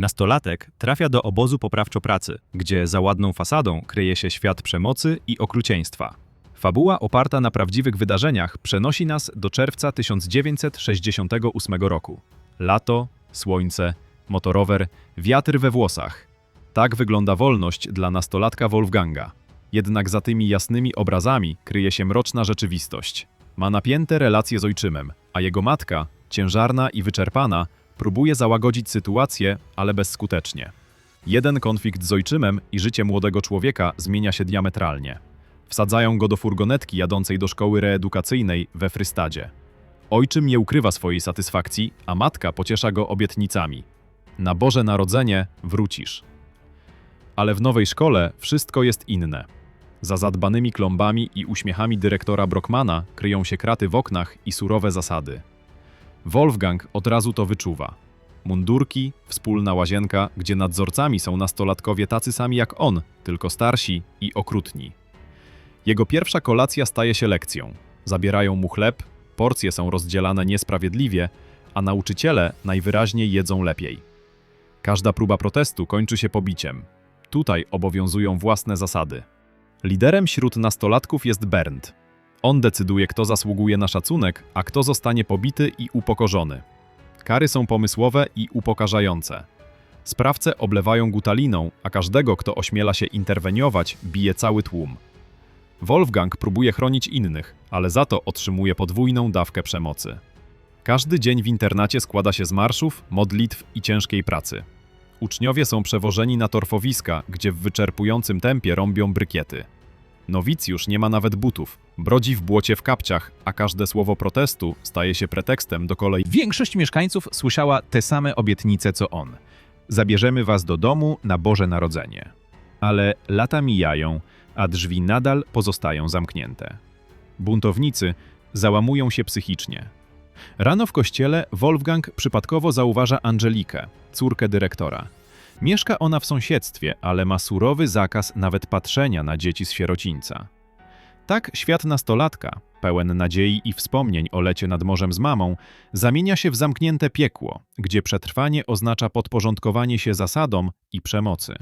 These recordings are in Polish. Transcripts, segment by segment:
Nastolatek trafia do obozu poprawczo-pracy, gdzie za ładną fasadą kryje się świat przemocy i okrucieństwa. Fabuła oparta na prawdziwych wydarzeniach przenosi nas do czerwca 1968 roku. Lato, słońce, motorower, wiatr we włosach. Tak wygląda wolność dla nastolatka Wolfganga. Jednak za tymi jasnymi obrazami kryje się mroczna rzeczywistość. Ma napięte relacje z ojczymem, a jego matka, ciężarna i wyczerpana, próbuje załagodzić sytuację, ale bezskutecznie. Jeden konflikt z ojczymem i życie młodego człowieka zmienia się diametralnie. Wsadzają go do furgonetki jadącej do szkoły reedukacyjnej we Frystadzie. Ojczym nie ukrywa swojej satysfakcji, a matka pociesza go obietnicami. Na Boże Narodzenie wrócisz. Ale w nowej szkole wszystko jest inne. Za zadbanymi klombami i uśmiechami dyrektora Brockmana kryją się kraty w oknach i surowe zasady. Wolfgang od razu to wyczuwa. Mundurki, wspólna łazienka, gdzie nadzorcami są nastolatkowie tacy sami jak on, tylko starsi i okrutni. Jego pierwsza kolacja staje się lekcją. Zabierają mu chleb, porcje są rozdzielane niesprawiedliwie, a nauczyciele najwyraźniej jedzą lepiej. Każda próba protestu kończy się pobiciem. Tutaj obowiązują własne zasady. Liderem wśród nastolatków jest Bernd. On decyduje, kto zasługuje na szacunek, a kto zostanie pobity i upokorzony. Kary są pomysłowe i upokarzające. Sprawcę oblewają gutaliną, a każdego, kto ośmiela się interweniować, bije cały tłum. Wolfgang próbuje chronić innych, ale za to otrzymuje podwójną dawkę przemocy. Każdy dzień w internacie składa się z marszów, modlitw i ciężkiej pracy. Uczniowie są przewożeni na torfowiska, gdzie w wyczerpującym tempie rąbią brykiety. Nowicjusz nie ma nawet butów, brodzi w błocie w kapciach, a każde słowo protestu staje się pretekstem do kolei. Większość mieszkańców słyszała te same obietnice co on. Zabierzemy was do domu na Boże Narodzenie. Ale lata mijają, a drzwi nadal pozostają zamknięte. Buntownicy załamują się psychicznie. Rano w kościele Wolfgang przypadkowo zauważa Angelikę, córkę dyrektora. Mieszka ona w sąsiedztwie, ale ma surowy zakaz nawet patrzenia na dzieci z sierocińca. Tak świat nastolatka, pełen nadziei i wspomnień o lecie nad morzem z mamą, zamienia się w zamknięte piekło, gdzie przetrwanie oznacza podporządkowanie się zasadom i przemocy.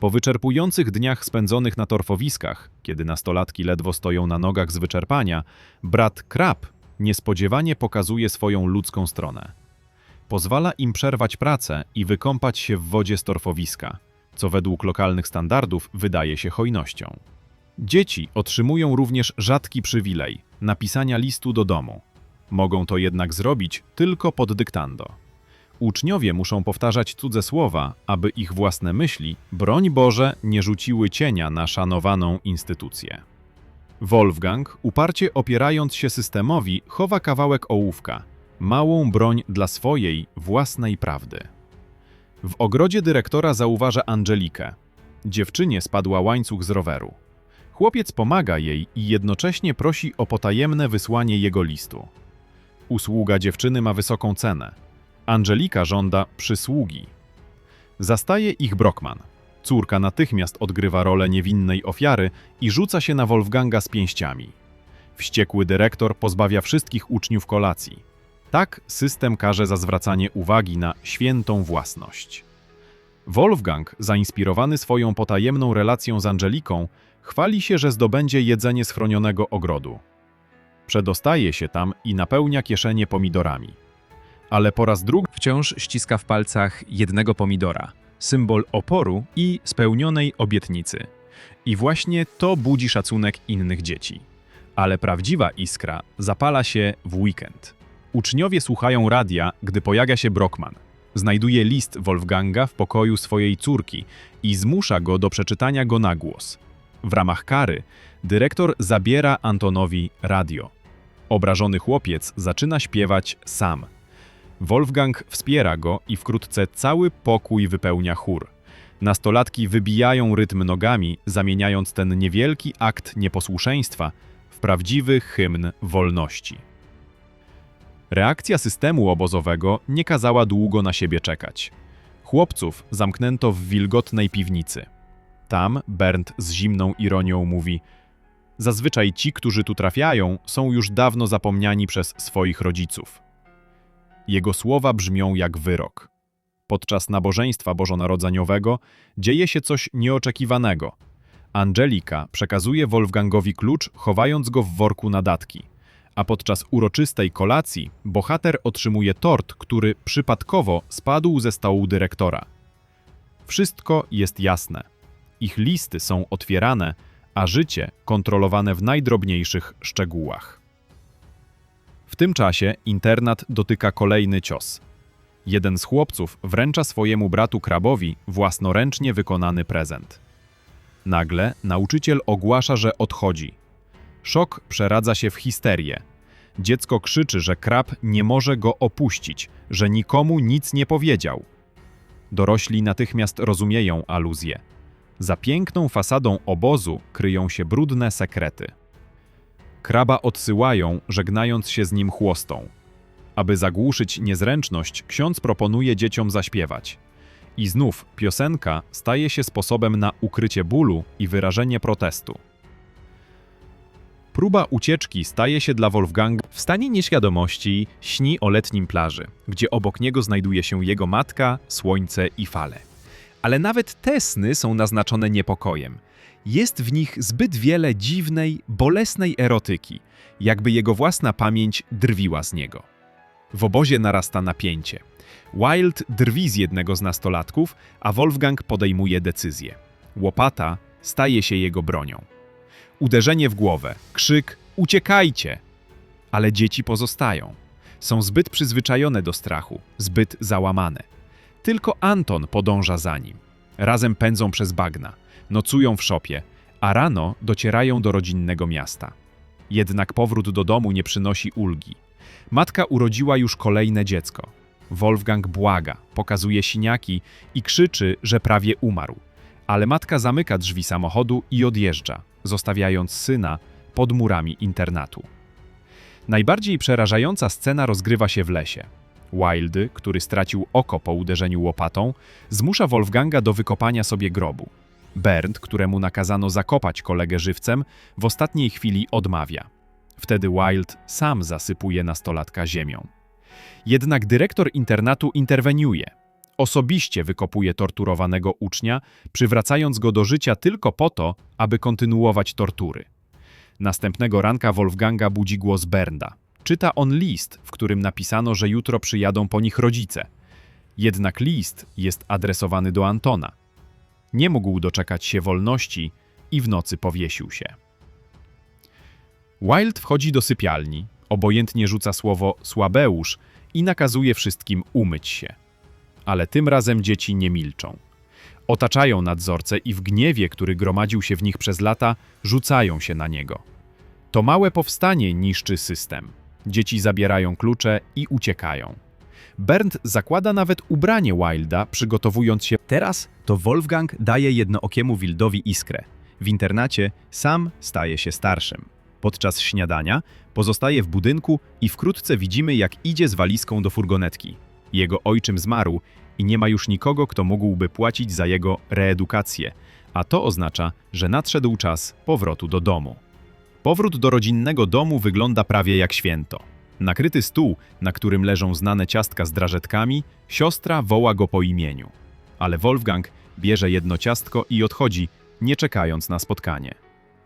Po wyczerpujących dniach spędzonych na torfowiskach, kiedy nastolatki ledwo stoją na nogach z wyczerpania, brat Krab niespodziewanie pokazuje swoją ludzką stronę. Pozwala im przerwać pracę i wykąpać się w wodzie z torfowiska, co według lokalnych standardów wydaje się hojnością. Dzieci otrzymują również rzadki przywilej napisania listu do domu. Mogą to jednak zrobić tylko pod dyktando. Uczniowie muszą powtarzać cudze słowa, aby ich własne myśli, broń Boże, nie rzuciły cienia na szanowaną instytucję. Wolfgang, uparcie opierając się systemowi, chowa kawałek ołówka, małą broń dla swojej, własnej prawdy. W ogrodzie dyrektora zauważa Angelikę. Dziewczynie spadła łańcuch z roweru. Chłopiec pomaga jej i jednocześnie prosi o potajemne wysłanie jego listu. Usługa dziewczyny ma wysoką cenę. Angelika żąda przysługi. Zastaje ich Brockman. Córka natychmiast odgrywa rolę niewinnej ofiary i rzuca się na Wolfganga z pięściami. Wściekły dyrektor pozbawia wszystkich uczniów kolacji. Tak system każe za zwracanie uwagi na świętą własność. Wolfgang, zainspirowany swoją potajemną relacją z Angeliką, chwali się, że zdobędzie jedzenie z chronionego ogrodu. Przedostaje się tam i napełnia kieszenie pomidorami. Ale po raz drugi wciąż ściska w palcach jednego pomidora, symbol oporu i spełnionej obietnicy. I właśnie to budzi szacunek innych dzieci. Ale prawdziwa iskra zapala się w weekend. Uczniowie słuchają radia, gdy pojawia się Brockman. Znajduje list Wolfganga w pokoju swojej córki i zmusza go do przeczytania go na głos. W ramach kary dyrektor zabiera Antonowi radio. Obrażony chłopiec zaczyna śpiewać sam. Wolfgang wspiera go i wkrótce cały pokój wypełnia chór. Nastolatki wybijają rytm nogami, zamieniając ten niewielki akt nieposłuszeństwa w prawdziwy hymn wolności. Reakcja systemu obozowego nie kazała długo na siebie czekać. Chłopców zamknęto w wilgotnej piwnicy. Tam Bernd z zimną ironią mówi: Zazwyczaj ci, którzy tu trafiają, są już dawno zapomniani przez swoich rodziców. Jego słowa brzmią jak wyrok. Podczas nabożeństwa bożonarodzeniowego dzieje się coś nieoczekiwanego. Angelika przekazuje Wolfgangowi klucz, chowając go w worku na datki. A podczas uroczystej kolacji bohater otrzymuje tort, który przypadkowo spadł ze stołu dyrektora. Wszystko jest jasne. Ich listy są otwierane, a życie kontrolowane w najdrobniejszych szczegółach. W tym czasie internat dotyka kolejny cios. Jeden z chłopców wręcza swojemu bratu krabowi własnoręcznie wykonany prezent. Nagle nauczyciel ogłasza, że odchodzi. Szok przeradza się w histerię. Dziecko krzyczy, że krab nie może go opuścić, że nikomu nic nie powiedział. Dorośli natychmiast rozumieją aluzję. Za piękną fasadą obozu kryją się brudne sekrety. Kraba odsyłają, żegnając się z nim chłostą. Aby zagłuszyć niezręczność, ksiądz proponuje dzieciom zaśpiewać. I znów piosenka staje się sposobem na ukrycie bólu i wyrażenie protestu. Próba ucieczki staje się dla Wolfganga W stanie nieświadomości śni o letnim plaży, gdzie obok niego znajduje się jego matka, słońce i fale. Ale nawet te sny są naznaczone niepokojem. Jest w nich zbyt wiele dziwnej, bolesnej erotyki, jakby jego własna pamięć drwiła z niego. W obozie narasta napięcie. Wild drwi z jednego z nastolatków, a Wolfgang podejmuje decyzję. Łopata staje się jego bronią. Uderzenie w głowę, krzyk uciekajcie! Ale dzieci pozostają. Są zbyt przyzwyczajone do strachu, zbyt załamane. Tylko Anton podąża za nim. Razem pędzą przez bagna, nocują w szopie, a rano docierają do rodzinnego miasta. Jednak powrót do domu nie przynosi ulgi. Matka urodziła już kolejne dziecko. Wolfgang błaga, pokazuje siniaki i krzyczy, że prawie umarł. Ale matka zamyka drzwi samochodu i odjeżdża, zostawiając syna pod murami internatu. Najbardziej przerażająca scena rozgrywa się w lesie. Wildy, który stracił oko po uderzeniu łopatą, zmusza Wolfganga do wykopania sobie grobu. Bernd, któremu nakazano zakopać kolegę żywcem, w ostatniej chwili odmawia. Wtedy Wild sam zasypuje nastolatka ziemią. Jednak dyrektor internatu interweniuje. Osobiście wykopuje torturowanego ucznia, przywracając go do życia tylko po to, aby kontynuować tortury. Następnego ranka Wolfganga budzi głos Bernda. Czyta on list, w którym napisano, że jutro przyjadą po nich rodzice. Jednak list jest adresowany do Antona. Nie mógł doczekać się wolności i w nocy powiesił się. Wild wchodzi do sypialni, obojętnie rzuca słowo słabeusz i nakazuje wszystkim umyć się. Ale tym razem dzieci nie milczą. Otaczają nadzorcę i w gniewie, który gromadził się w nich przez lata, rzucają się na niego. To małe powstanie niszczy system. Dzieci zabierają klucze i uciekają. Bernd zakłada nawet ubranie Wilda, przygotowując się. Teraz to Wolfgang daje jednookiemu Wildowi iskrę. W internacie sam staje się starszym. Podczas śniadania pozostaje w budynku i wkrótce widzimy, jak idzie z walizką do furgonetki. Jego ojczym zmarł i nie ma już nikogo, kto mógłby płacić za jego reedukację, a to oznacza, że nadszedł czas powrotu do domu. Powrót do rodzinnego domu wygląda prawie jak święto. Nakryty stół, na którym leżą znane ciastka z drażetkami, siostra woła go po imieniu. Ale Wolfgang bierze jedno ciastko i odchodzi, nie czekając na spotkanie.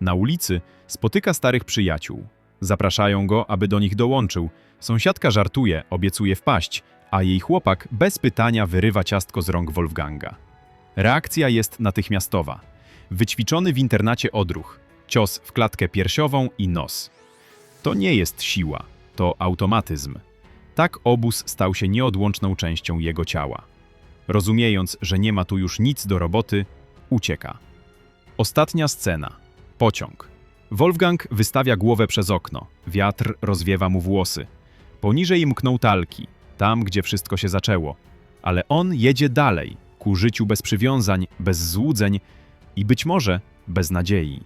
Na ulicy spotyka starych przyjaciół. Zapraszają go, aby do nich dołączył. Sąsiadka żartuje, obiecuje wpaść, a jej chłopak bez pytania wyrywa ciastko z rąk Wolfganga. Reakcja jest natychmiastowa. Wyćwiczony w internacie odruch, cios w klatkę piersiową i nos. To nie jest siła, to automatyzm. Tak obóz stał się nieodłączną częścią jego ciała. Rozumiejąc, że nie ma tu już nic do roboty, ucieka. Ostatnia scena. Pociąg. Wolfgang wystawia głowę przez okno. Wiatr rozwiewa mu włosy. Poniżej mkną talki, tam gdzie wszystko się zaczęło. Ale on jedzie dalej, ku życiu bez przywiązań, bez złudzeń i być może bez nadziei.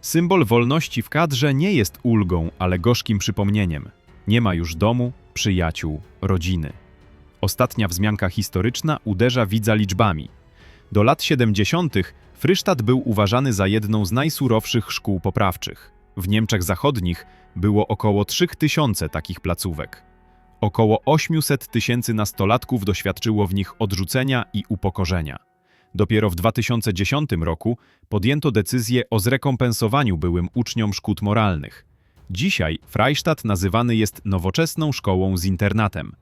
Symbol wolności w kadrze nie jest ulgą, ale gorzkim przypomnieniem. Nie ma już domu, przyjaciół, rodziny. Ostatnia wzmianka historyczna uderza widza liczbami. Do lat 70. Frysztat był uważany za jedną z najsurowszych szkół poprawczych. W Niemczech Zachodnich było około 3000 takich placówek. Około 800 tysięcy nastolatków doświadczyło w nich odrzucenia i upokorzenia. Dopiero w 2010 roku podjęto decyzję o zrekompensowaniu byłym uczniom szkód moralnych. Dzisiaj Freistadt nazywany jest nowoczesną szkołą z internatem.